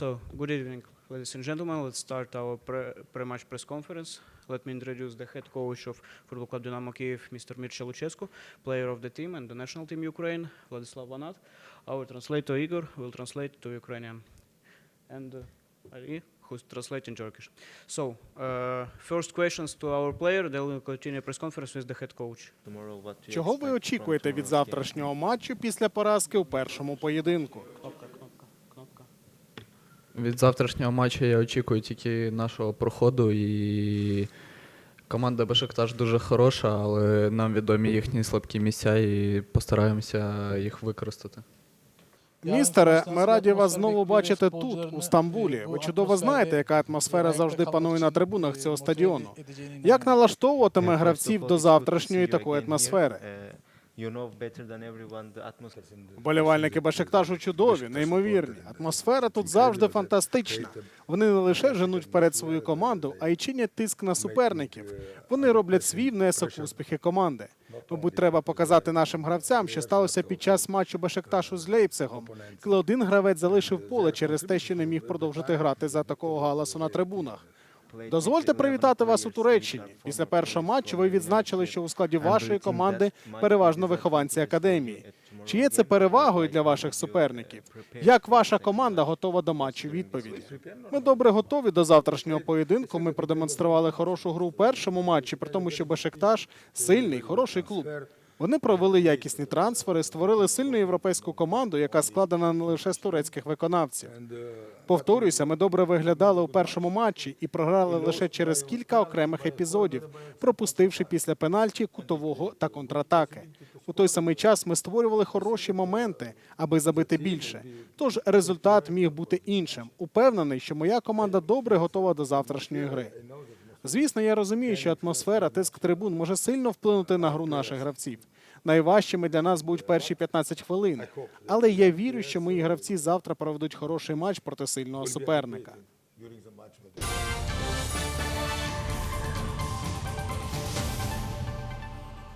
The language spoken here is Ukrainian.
So, good evening, ladies and gentlemen. Let's start our pre- pre-match press conference. Let me introduce the head coach of Football Club Dynamo Kiev, Mr. Mircea Lucescu, player of the team and the national team Ukraine, Vladislav Vanat. Our translator Igor will translate to Ukrainian, and uh, Ali, who's translating Turkish. So, uh, first questions to our player. Then we'll continue press conference with the head coach. Tomorrow, what you Чого ви очікуєте від завтрашнього матчу після поразки у першому поєдинку? Від завтрашнього матчу я очікую тільки нашого проходу і команда Бешикташ дуже хороша, але нам відомі їхні слабкі місця і постараємося їх використати. Містере, ми раді вас знову бачити тут, у Стамбулі. Ви чудово знаєте, яка атмосфера завжди панує на трибунах цього стадіону. Як налаштовуватиме гравців до завтрашньої такої атмосфери? You know better than everyone the atmosphere. Вболівальники Бешикташу чудові, неймовірні. Атмосфера тут завжди фантастична. Вони не лише женуть вперед свою команду, а й чинять тиск на суперників. Вони роблять свій внесок в успіхи команди. Мабуть, треба показати нашим гравцям, що сталося під час матчу Бешикташу з Лейпцигом, коли один гравець залишив поле через те, що не міг продовжити грати за такого галасу на трибунах. Дозвольте привітати вас у Туреччині. Після першого матчу ви відзначили, що у складі вашої команди переважно вихованці академії. Чи є це перевагою для ваших суперників? Як ваша команда готова до матчу? Відповіді ми добре готові до завтрашнього поєдинку. Ми продемонстрували хорошу гру у першому матчі, при тому, що Бешикташ сильний, хороший клуб. Вони провели якісні трансфери, створили сильну європейську команду, яка складена не лише з турецьких виконавців. Повторюся, ми добре виглядали у першому матчі і програли лише через кілька окремих епізодів, пропустивши після пенальті кутового та контратаки. У той самий час ми створювали хороші моменти, аби забити більше. Тож результат міг бути іншим. Упевнений, що моя команда добре готова до завтрашньої гри. Звісно, я розумію, що атмосфера, тиск трибун може сильно вплинути на гру наших гравців. Найважчими для нас будуть перші 15 хвилин. Але я вірю, що мої гравці завтра проведуть хороший матч проти сильного суперника.